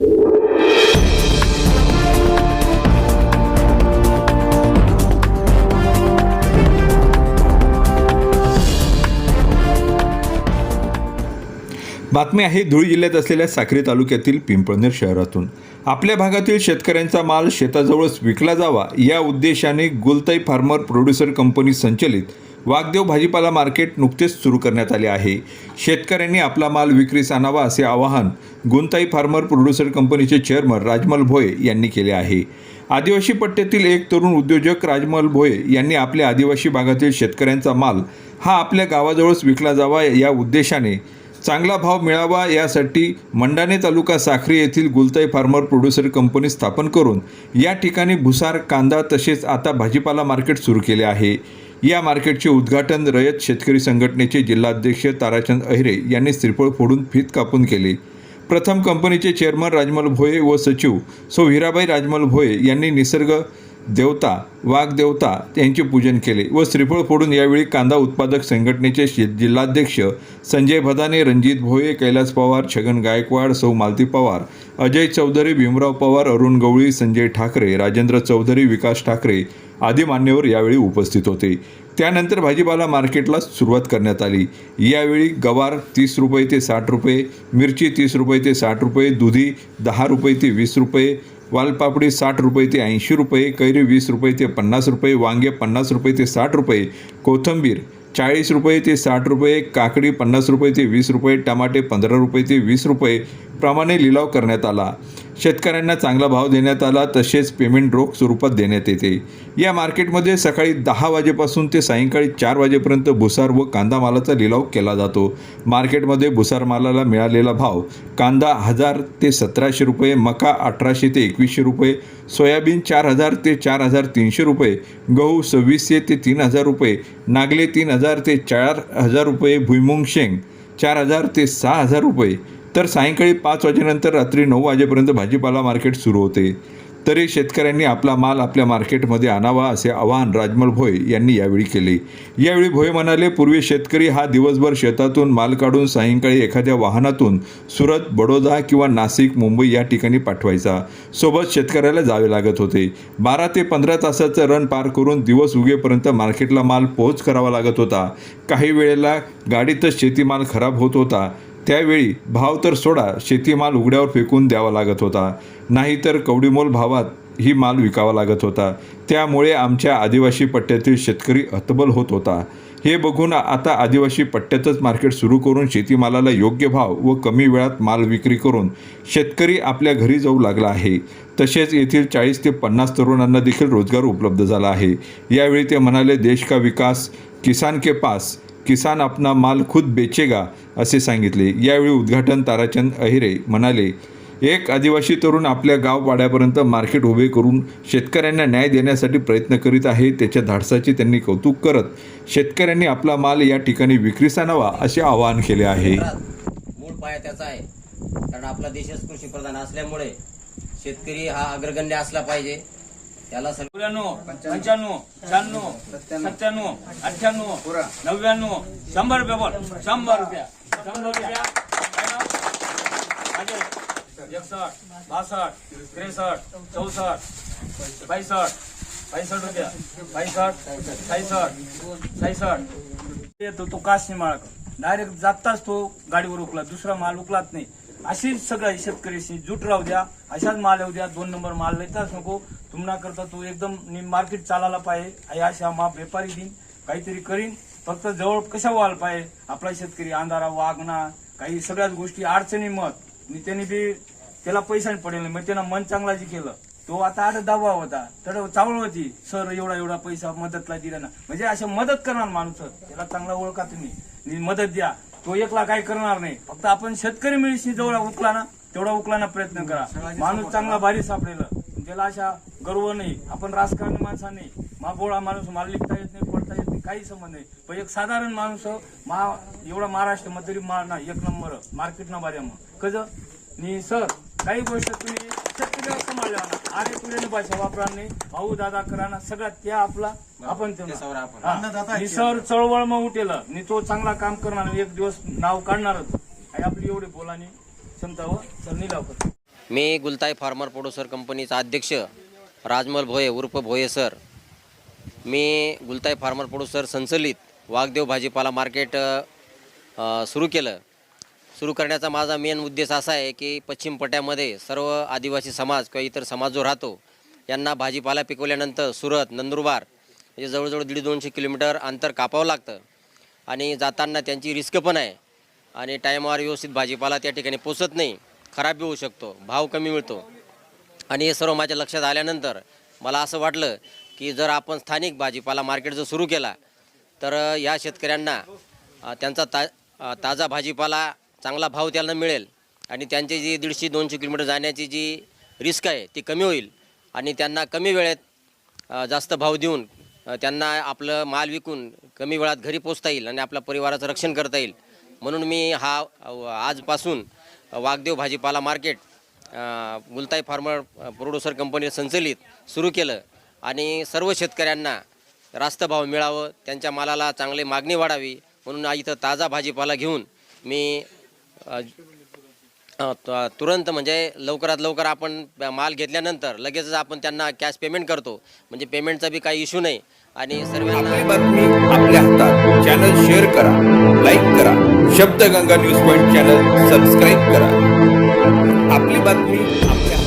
बातमी आहे धुळे जिल्ह्यात असलेल्या साक्री तालुक्यातील पिंपळनेर शहरातून. आपल्या भागातील शेतकऱ्यांचा माल शेताजवळच विकला जावा या उद्देशाने गुलताई फार्मर प्रोड्युसर कंपनी संचलित वाघदेव भाजीपाला मार्केट नुकतेच सुरू करण्यात आले आहे. शेतकऱ्यांनी आपला माल विक्रीस आणावा असे आवाहन गुंताई फार्मर प्रोड्युसर कंपनीचे चेअरमन राजमल भोये यांनी केले आहे. आदिवासी पट्ट्यातील एक तरुण उद्योजक राजमल भोये यांनी आपल्या आदिवासी भागातील शेतकऱ्यांचा माल हा आपल्या गावाजवळच विकला जावा या उद्देशाने चांगला भाव मिळावा यासाठी मंडाणे तालुका साखरी येथील गुलताई फार्मर प्रोड्युसर कंपनी स्थापन करून या ठिकाणी भुसार कांदा तसेच आता भाजीपाला मार्केट सुरू केले आहे. या मार्केटचे उद्घाटन रयत शेतकरी संघटनेचे जिल्हाध्यक्ष ताराचंद अहिरे यांनी श्रीफळ फोडून फीत कापून केले. प्रथम कंपनीचे चेअरमन राजमल भोये व सचिव सो हिराबाई राजमल भोये यांनी निसर्ग देवता वाघदेवता यांचे पूजन केले व श्रीफळ फोडून यावेळी कांदा उत्पादक संघटनेचे जिल्हाध्यक्ष संजय भदाने रणजित भोये कैलास पवार छगन गायकवाड सौ मालती पवार अजय चौधरी भीमराव पवार अरुण गवळी संजय ठाकरे राजेंद्र चौधरी विकास ठाकरे आदी मान्यवर यावेळी उपस्थित होते. त्यानंतर भाजीपाला मार्केटला सुरुवात करण्यात आली. यावेळी गवार तीस रुपये ते साठ रुपये मिरची तीस रुपये ते साठ रुपये दुधी दहा रुपये ते वीस रुपये वालपापडी साठ रुपये ते ऐंशी रुपये कैरी वीस रुपये ते पन्नास रुपये वांगे पन्नास रुपये ते साठ रुपये कोथिंबीर चाळीस रुपये ते साठ रुपये काकडी पन्नास रुपये ते वीस रुपये टमाटे पंधरा रुपये ते वीस रुपये प्रमाणे लिलाव करण्यात आला. शेतकऱ्यांना चांगला भाव देण्यात आला तसेच पेमेंट रोख स्वरूपात देण्यात येते. या मार्केटमध्ये सकाळी दहा वाजेपासून ते सायंकाळी चार वाजेपर्यंत भुसार व कांदा मालाचा लिलाव केला जातो. मार्केटमध्ये भुसार मालाला मिळालेला भाव कांदा हजार ते सतराशे रुपये मका अठराशे ते एकवीसशे रुपये सोयाबीन चार हजार ते चार हजार तीनशे रुपये गहू सव्वीसशे ते तीन हजार रुपये नागले तीन हजार ते चार हजार रुपये भुईमुंग शेंग चार हजार ते सहा हजार रुपये तर सायंकाळी पाच वाजेनंतर रात्री नऊ वाजेपर्यंत भाजीपाला मार्केट सुरू होते. तरी शेतकऱ्यांनी आपला माल आपल्या मार्केटमध्ये आणावा असे आवाहन राजमल भोय यांनी यावेळी केले. यावेळी भोय म्हणाले पूर्वी शेतकरी हा दिवसभर शेतातून माल काढून सायंकाळी एखाद्या वाहनातून सुरत बडोदा किंवा नाशिक मुंबई या ठिकाणी पाठवायचा. सोबत शेतकऱ्याला जावे लागत होते. बारा ते पंधरा तासाचं रन पार करून दिवस उगेपर्यंत मार्केटला माल पोहोच करावा लागत होता. काही वेळेला गाडीतच शेतीमाल खराब होत होता. त्यावेळी भाव तर सोडा शेतीमाल उघड्यावर फेकून द्यावा लागत होता. नाहीतर कवडीमोल भावात ही माल विकावा लागत होता. त्यामुळे आमच्या आदिवासी पट्ट्यातील शेतकरी हतबल होत होता. हे बघून आता आदिवासी पट्ट्यातच मार्केट सुरू करून शेतीमालाला योग्य भाव व कमी वेळात माल विक्री करून शेतकरी आपल्या घरी जाऊ लागला आहे. तसेच येथील चाळीस ते पन्नास तरुणांना देखील रोजगार उपलब्ध झाला आहे. यावेळी ते म्हणाले देश का विकास किसान के पास किसान आपला माल खुद बेचेगा असे सांगितले. यावेळी उद्घाटन ताराचंद अहिरे म्हणाले एक आदिवासी तरुण आपल्या गाव पाड्यापर्यंत मार्केट उभे करून शेतकऱ्यांना न्याय देण्यासाठी प्रयत्न करीत आहे त्याच्या धाडसाचे त्यांनी कौतुक करत शेतकऱ्यांनी आपला माल या ठिकाणी विक्रीस आणावा असे आवाहन केले आहे. मूळ पाया त्याचा आहे. कारण आपला देशच कृषी प्रधान असल्यामुळे शेतकरी हा अग्रगण्य असला पाहिजे. त्याला चौऱ्याण्णव पंच्याण्णव. शहाण्णव सत्त्याण्णव. अठ्ठ्याण्णव नव्याण्णव शंभर रुपये बोल. शंभर रुपया. शंभर रुपया. एकसष्ट बासष्ट त्रेसष्ट चौसष्ट बासष्ट पैसष्ट रुपया. पैसष्ट साईसष्ट साईसष्ट येतो तो कास माळ डायरेक्ट जाताच तो गाडीवर उकला. दुसरा माल उकलाच नाही. अशीच सगळ्या शेतकऱ्याशी जूट राहू द्या अशाच माल येऊ द्या दोन नंबर माल लेताच नको. तुम्हाला करता तू एकदम मार्केट चालायला पाहिजे. आई अशा मा व्यापारी देईन काहीतरी करीन. फक्त जवळ कशा व्हायला पाहिजे? आपला शेतकरी अंधारा वागणा काही सगळ्याच गोष्टी अडचणी मत. मी त्यांनी बी त्याला पैसा पडेल. मग त्यांना मन चांगला जे केलं तो आता आठ दबाव होता. तर चावळ होती. सर एवढा एवढा पैसा मदतला दिला ना. म्हणजे अशा मदत करणार माणूस. त्याला चांगला ओळखा तुम्ही. मदत द्या. तो एकला काय करणार नाही. फक्त आपण शेतकरी मिळशी जेवढा उकला ना तेवढा उकलाना प्रयत्न करा. माणूस चांगला भारी सापडेल. त्याला अशा गर्व नाही. आपण राजकारणी माणसा नाही मा बोळा माणूस मला लिखता येत नाही पडता येत नाही काही संबंध नाही. पण एक साधारण माणूस मा एवढा महाराष्ट्रमध्ये तरी मा ना एक नंबर मार्केट ना बाऱ्या मग कज नि सर काही गोष्ट तुम्ही ना अरे तुझ्या भाषा वापरा नाही भाऊ दादा करा ना सगळ्यात त्या आपला आपण त्याच्यावर आपण. हा. नि सर चळवळ मग उठेल. नि तो चांगला काम करणार एक दिवस नाव काढणारच. आणि आपली एवढी बोलानी क्षमता व सर निलाव करतो मी गुलताई फार्मर प्रोड्युसर कंपनीचा अध्यक्ष राजमल भोये उर्फ भोये सर. मी गुलताई फार्मर प्रोड्युसर संचलित वाघदेव भाजीपाला मार्केट अ, सुरू केलं. सुरू करण्याचा माझा मेन उद्देश असा आहे की पश्चिम पट्ट्यामध्ये सर्व आदिवासी समाज किंवा इतर समाज जो राहतो यांना भाजीपाला पिकवल्यानंतर सुरत नंदुरबार म्हणजे जवळजवळ दीड दोनशे किलोमीटर अंतर कापावं लागतं. आणि जाताना त्यांची रिस्क पण आहे. आणि टायमावर व्यवस्थित भाजीपाला त्या ठिकाणी पोचत नाही खराब होऊ शकतो भाव कमी मिळतो. आणि हे सर्व माझ्या लक्षात आल्यानंतर मला असं वाटलं की जर आपण स्थानिक भाजीपाला मार्केट जर सुरू केला तर या शेतकऱ्यांना त्यांचा ता ताजा भाजीपाला चांगला भाव त्यांना मिळेल आणि त्यांची जी दीडशे दोनशे किलोमीटर जाण्याची जी रिस्क आहे ती कमी होईल आणि त्यांना कमी वेळेत जास्त भाव देऊन त्यांना आपलं माल विकून कमी वेळात घरी पोचता येईल आणि आपल्या परिवाराचं रक्षण करता येईल. म्हणून मी हा आजपासून वाघदेव भाजीपाला market Gultai farmer producer company संचलित सुरू केलं आणि सर्व शेतकऱ्यांना रास्त भाव मिळावं त्यांच्या मालाला चांगली मागणी वाढावी म्हणून आज इथं ताजा भाजीपाला घेऊन मी तुरंत म्हणजे लवकरात लवकर आपण माल घेतल्यानंतर लगेचच आपण त्यांना कॅश पेमेंट करतो. म्हणजे पेमेंटचा बी काही इश्यू नाही. आणि सर्वांना बातमी आपल्या हातात. चॅनल शेअर करा लाईक करा. Shabdganga news point channel subscribe करा. आपली बातमी आपल्या